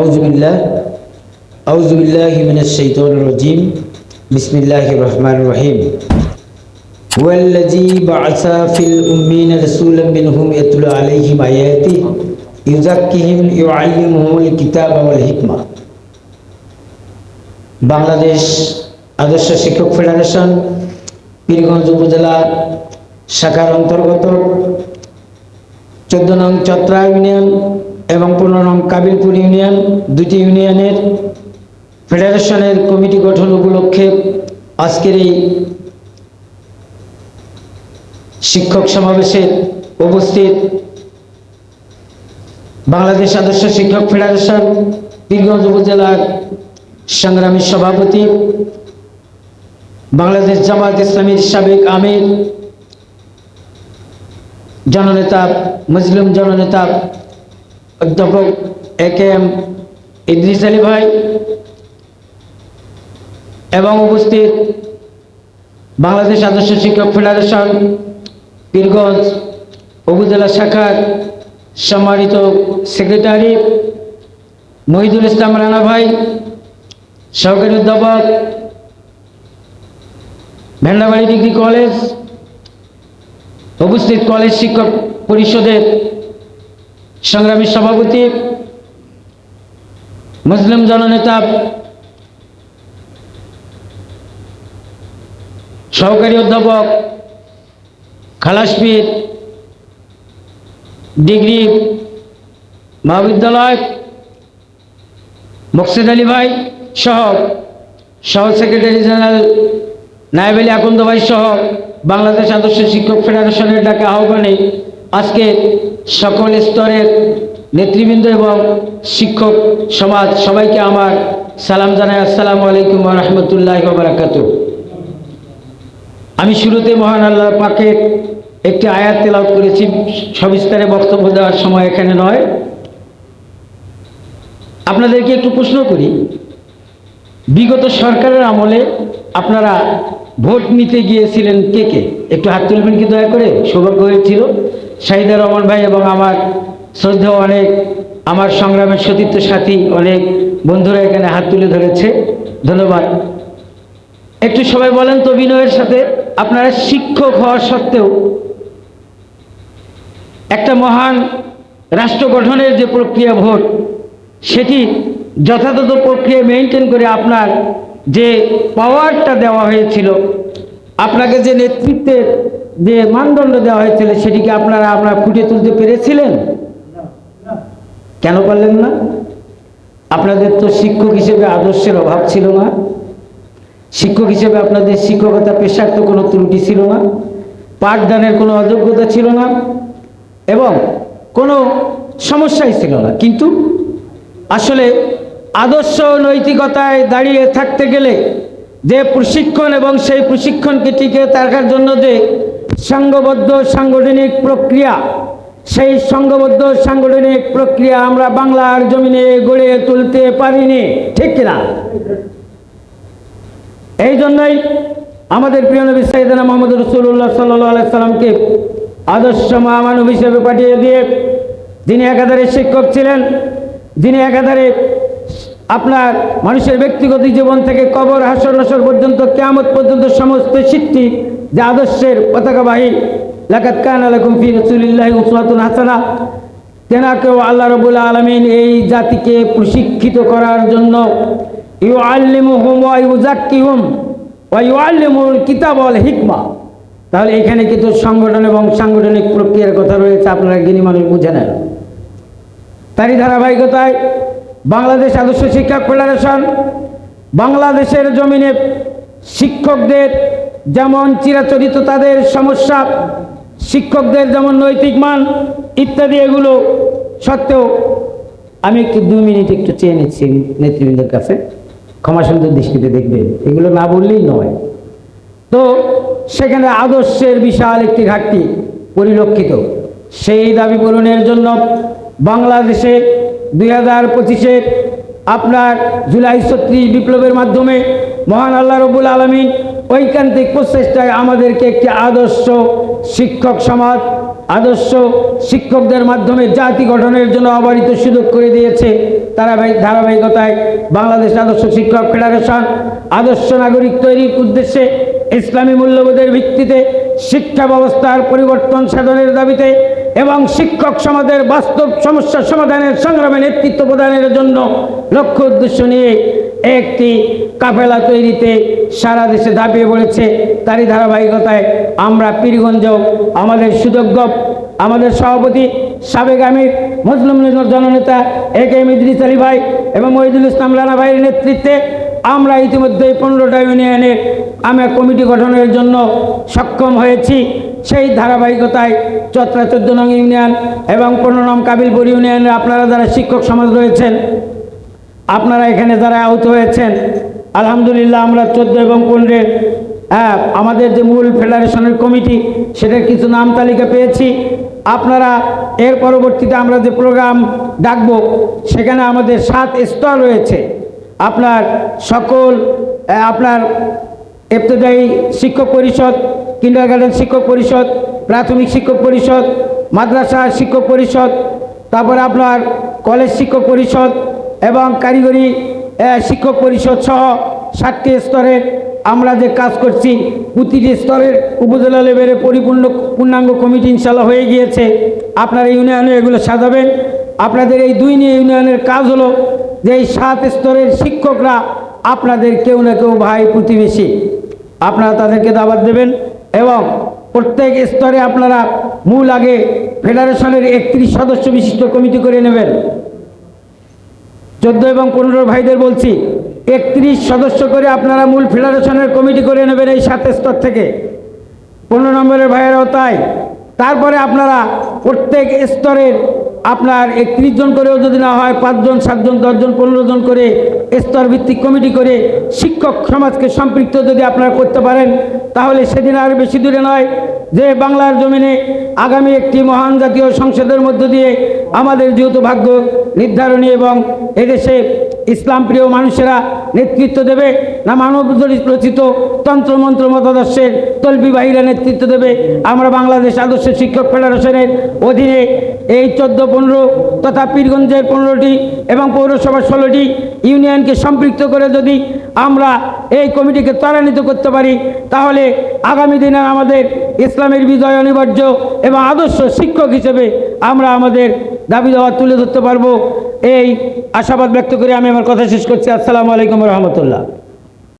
أعوذ بالله أعوذ بالله من الشيطان الرجيم بسم الله الرحمن الرحيم هو الذي بعث في الأمين رسولا منهم يتلو عليهم آياته يزكيهم يعلمهم الكتاب والحكمة বাংলাদেশ আদর্শ শিক্ষক ফেডারেশন পীরগঞ্জ উপজেলা শাখার অন্তর্গত চোদ্দ নং চত্রা ইউনিয়ন এবং পনেরো কাবিলপুর ইউনিয়ন, দুটি ইউনিয়নের ফেডারেশনের কমিটি গঠন উপলক্ষে আজকের এই শিক্ষক সমাবেশে উপস্থিত বাংলাদেশ আদর্শ শিক্ষক ফেডারেশন পীরগঞ্জ উপজেলার সংগ্রামী সভাপতি, বাংলাদেশ জামাত ইসলামীর সাবেক আমির, জননেতা, মুসলিম জননেতা অধ্যাপক A K M Idris Ali ভাই এবং উপস্থিত বাংলাদেশ আদর্শ শিক্ষক ফেডারেশন পীরগঞ্জ উপজেলা শাখার সম্মানিত সেক্রেটারি মহিদুল ইসলাম রানা ভাই, সহকারী অধ্যাপক ভেন্ডাবাড়ি ডিগ্রি কলেজ, উপস্থিত কলেজ শিক্ষক পরিষদের সংগ্রামী সভাপতি, মুসলিম জননেতা, সহকারী অধ্যাপক খালাসপীর ডিগ্রি, মহাবিদ্যালয়, মকসিদ আলী ভাই সহ সহ সেক্রেটারি জেনারেল নায়েব আলী আকন্দ ভাই সহ বাংলাদেশ আদর্শ শিক্ষক ফেডারেশনের ডাকে আহ্বানে আজকে সকল স্তরের নেতৃবৃন্দ এবং শিক্ষক সমাজ সবাইকে আমার সালাম জানাই। আসসালামু আলাইকুম রহমতুল্লাহ বারাকাত আমি শুরুতে মহান আল্লাহ পাকের একটি আয়াত তেলাওত করেছি, সবিস্তারে বক্তব্য দেওয়ার সময় এখানে নয়। আপনাদেরকে একটু প্রশ্ন করি, বিগত সরকারের আমলে আপনারা ভোট নিতে গিয়েছিলেন কে কে? একটু হাত তুলবেন কি দয়া করে? সৌভাগ্য হয়েছিল। শাহিদা রহমান ভাই এবং আমার শ্রদ্ধা অনেক, আমার সংগ্রামের সতীর্থ সাথী অনেক বন্ধুরা এখানে হাত তুলে ধরেছে। ধন্যবাদ। একটু সবাই বলেন তো বিনয়ের সাথে, আপনারা শিক্ষক হওয়া সত্ত্বেও একটা মহান রাষ্ট্র গঠনের যে প্রক্রিয়া ভোট, সেটি যথাযথ প্রক্রিয়া মেনটেন করে আপনার যে পাওয়ারটা দেওয়া হয়েছিল, আপনাকে যে নেতৃত্বের যে মানদণ্ড দেওয়া হয়েছিল সেটিকে আপনারা আপনারা ফুটিয়ে তুলতে পেরেছিলেন? কেন পারলেন না? আপনাদের তো শিক্ষক হিসেবে আদর্শের অভাব ছিল না। শিক্ষক হিসেবে আপনাদের শিক্ষকতা পেশার তো কোনো ত্রুটি ছিল না। পাঠদানের কোনো অযোগ্যতা ছিল না। এবং কোনো সমস্যাই ছিল না। কিন্তু আসলে আদর্শ নৈতিকতায় দাঁড়িয়ে থাকতে গেলে যে প্রশিক্ষণ এবং সেই প্রশিক্ষণকে টিকে থাকার জন্য যে সংঘবদ্ধ সাংগঠনিক প্রক্রিয়া। সেই সংঘবদ্ধ সাংগঠনিক প্রক্রিয়া আমরা বাংলার জমিনে গড়ে তুলতে পারিনি, ঠিক কিনা? এই জন্যই আমাদের প্রিয় নবী সাইদানা মোহাম্মদ রসুল্লাহ সাল্লাহ সাল্লামকে আদর্শ মহামানব হিসেবে পাঠিয়ে দিয়ে যিনি একাধারে শিক্ষক ছিলেন, যিনি একাধারে আপনার মানুষের ব্যক্তিগত জীবন থেকে কবর হাসর নসর পর্যন্ত, কেয়ামত পর্যন্ত সমস্ত সিদ্ধি যে আদর্শের পতাকাবাহী লাকাত কান আলাকুম ফি রসুলিল্লাহ উসওয়াতুন হাসানা। তেনাকেও আল্লাহ রবুল আলমিন এই জাতিকে প্রশিক্ষিত করার জন্য ইউ আল্লিমুহুম ওয়া ইউজাক্কিহুম ওয়া ইউআল্লিমুল কিতাব ওয়াল হিকমা। তাহলে এখানে কিন্তু সংগঠন এবং সাংগঠনিক প্রক্রিয়ার কথা রয়েছে, আপনারা জ্ঞানী মানুষ বুঝে নেন। তারই ধারাবাহিকতায় বাংলাদেশ আদর্শ শিক্ষা ফেডারেশন বাংলাদেশের জমিনে শিক্ষকদের যেমন চিরাচরিত তাদের সমস্যা, শিক্ষকদের যেমন নৈতিক মান ইত্যাদি এগুলো সত্ত্বেও আমি একটু দু মিনিট একটু চেয়ে নিচ্ছি নেতৃবৃন্দের কাছে। ক্ষমা সুন্দর দৃষ্টিতে দেখবেন। এগুলো না বললেই নয়। তো সেখানে আদর্শের বিশাল একটি ঘাটতি পরিলক্ষিত। সেই দাবি পূরণের জন্য বাংলাদেশে দুই হাজার পঁচিশের আপনার জুলাই ছত্রিশ বিপ্লবের মাধ্যমে মহান আল্লাহ রবুল আলমিন ঐকান্তিক প্রচেষ্টায় আমাদেরকে একটি আদর্শ শিক্ষক সমাজ, আদর্শ শিক্ষকদের মাধ্যমে জাতি গঠনের জন্য অবারিত সুযোগ করে দিয়েছে ধারাবাহিক ধারাবাহিকতায় বাংলাদেশ আদর্শ শিক্ষক ফেডারেশন। আদর্শ নাগরিক তৈরির উদ্দেশ্যে ইসলামী মূল্যবোধের ভিত্তিতে শিক্ষা ব্যবস্থার পরিবর্তন সাধনের দাবিতে এবং শিক্ষক সমাজের বাস্তব সমস্যা সমাধানের সংগ্রামে নেতৃত্ব প্রদানের জন্য লক্ষ্য উদ্দেশ্য নিয়ে একটি কাফেলা তৈরিতে সারা দেশে দাপিয়ে পড়েছে। তারই ধারাবাহিকতায় আমরা পীরগঞ্জেও আমাদের সুযোগ্য, আমাদের সভাপতি সাবেক আমির, মুসলিম লীগের জননেতা A K M Idris Ali ভাই এবং মহিদুল ইসলাম রানা ভাইয়ের নেতৃত্বে আমরা ইতিমধ্যেই পনেরোটা ইউনিয়নের আমরা কমিটি গঠনের জন্য সক্ষম হয়েছি। সেই ধারাবাহিকতায় চত্রা চোদ্দ নং ইউনিয়ন এবং পনেরো নং কাবিলপুর ইউনিয়নের আপনারা যারা শিক্ষক সমাজ রয়েছেন আপনারা এখানে যারা আহত হয়েছেন, আলহামদুলিল্লাহ আমরা চোদ্দ এবং পনেরো হ্যাঁ আমাদের যে মূল ফেডারেশনের কমিটি, সেটার কিছু নাম তালিকা পেয়েছি। আপনারা এর পরবর্তীতে আমরা যে প্রোগ্রাম ডাকবো, সেখানে আমাদের সাত স্তর রয়েছে। আপনার সকল আপনার ইবতদায়ী শিক্ষক পরিষদ কিন্ডার গার্ডেন শিক্ষক পরিষদ, প্রাথমিক শিক্ষক পরিষদ, মাদ্রাসা শিক্ষক পরিষদ, তারপরে আপনার কলেজ শিক্ষক পরিষদ এবং কারিগরি শিক্ষক পরিষদ সহ ষাটটি স্তরে আমরা যে কাজ করছি, প্রতিটি স্তরের উপজেলা লেভেলে পরিপূর্ণ পূর্ণাঙ্গ কমিটি ইনশাল্লাহ হয়ে গিয়েছে। আপনারা ইউনিয়নে এগুলো সাজাবেন। আপনাদের এই দুই নিয়ে ইউনিয়নের কাজ হলো যে এই সাত স্তরের শিক্ষকরা আপনাদের কেউ না কেউ ভাই প্রতিবেশী। আপনারা তাদেরকে দাবাত দেবেন এবং প্রত্যেক স্তরে আপনারা মূল আগে ফেডারেশনের একত্রিশ সদস্য বিশিষ্ট কমিটি করে নেবেন। চোদ্দ এবং পনেরো ভাইদের বলছি, একত্রিশ সদস্য করে আপনারা মূল ফেডারেশনের কমিটি করে নেবেন এই সাত স্তর থেকে। পনেরো নম্বরের ভাইয়েরাও তাই। তারপরে আপনারা প্রত্যেক স্তরের আপনার একত্রিশ জন করেও যদি না হয় পাঁচজন সাতজন দশজন পনেরো জন করে স্তর ভিত্তিক কমিটি করে শিক্ষক সমাজকে সম্পৃক্ত যদি আপনারা করতে পারেন, তাহলে সেদিন আর বেশি দূরে নয়। যে বাংলার জমিনে আগামী একটি মহান জাতীয় সংসদের মধ্য দিয়ে আমাদের যেহেতু ভাগ্য নির্ধারণী এবং এদেশে ইসলাম প্রিয় মানুষেরা নেতৃত্ব দেবে না মানব রচিত তন্ত্রমন্ত্র মতাদর্শের তলবিবাহীরা নেতৃত্ব দেবে, আমরা বাংলাদেশ আদর্শ শিক্ষক ফেডারেশনের অধীনে এই চোদ্দ, পনেরো তথা পীরগঞ্জের পনেরোটি এবং পৌরসভার ষোলোটি ইউনিয়নকে সম্পৃক্ত করে যদি আমরা এই কমিটিকে ত্বরান্বিত করতে পারি, তাহলে আগামী দিনে আমাদের ইসলামের বিজয় অনিবার্য এবং আদর্শ শিক্ষক হিসেবে আমরা আমাদের দাবি দাওয়া তুলে ধরতে পারব। এই আশাবাদ ব্যক্ত করে আমি আমার কথা শেষ করছি। আসসালামু আলাইকুম রহমতুল্লাহ।